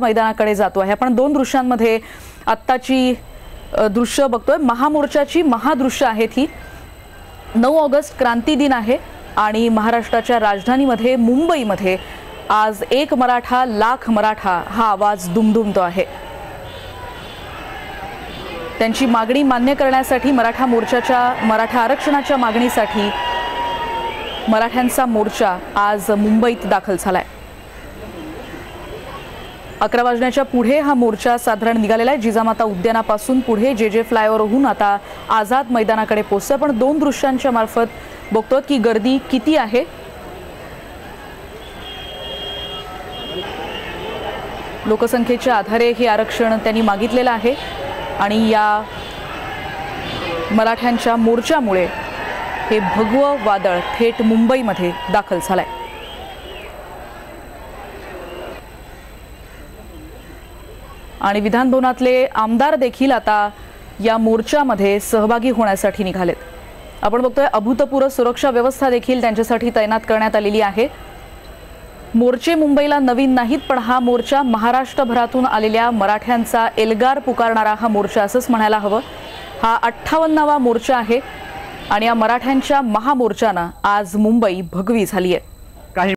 मैदानाकडे जातो आहे. आपण दोन दृश्यांमध्ये आत्ताची दृश्य बघतोय. महामोर्चाची महादृश्य आहेत ही. नऊ ऑगस्ट क्रांती दिन आहे आणि महाराष्ट्राच्या राजधानीमध्ये मुंबईमध्ये आज एक मराठा लाख मराठा हा आवाज दुमदुमतो आहे. त्यांची मागणी मान्य करण्यासाठी मराठा मोर्चाच्या मराठा आरक्षणाच्या मागणीसाठी मराठ्यांचा मोर्चा आज मुंबईत दाखल झालाय. अकरा वाजण्याच्या पुढे हा मोर्चा साधारण निघालेला आहे. जिजामाता उद्यानापासून पुढे जे जे फ्लायओव्हरहून आता आझाद मैदानाकडे पोचतोय पण दोन दृश्यांच्या मार्फत बघतो की गर्दी किती आहे. लोकसंख्येच्या आधारे हे आरक्षण त्यांनी मागितलेलं आहे आणि या मराठ्यांच्या मोर्चामुळे हे भगवं वादळ थेट मुंबईमध्ये दाखल झालंय. आणि विधानभवनातले आमदार देखील आता या मोर्चामध्ये सहभागी होण्यासाठी निघालेत. आपण बघतोय अभूतपूर्व सुरक्षा व्यवस्था देखील त्यांच्यासाठी तैनात करण्यात आलेली आहे. मोर्चे मुंबईला नवीन नाहीत पण हा मोर्चा महाराष्ट्रभरातून आलेल्या मराठ्यांचा एल्गार पुकारणारा हा मोर्चा असंच म्हणायला हवं. हा अठ्ठावन्नावा मोर्चा आहे आणि या मराठ्यांच्या महामोर्चानं आज मुंबई भगवी झाली आहे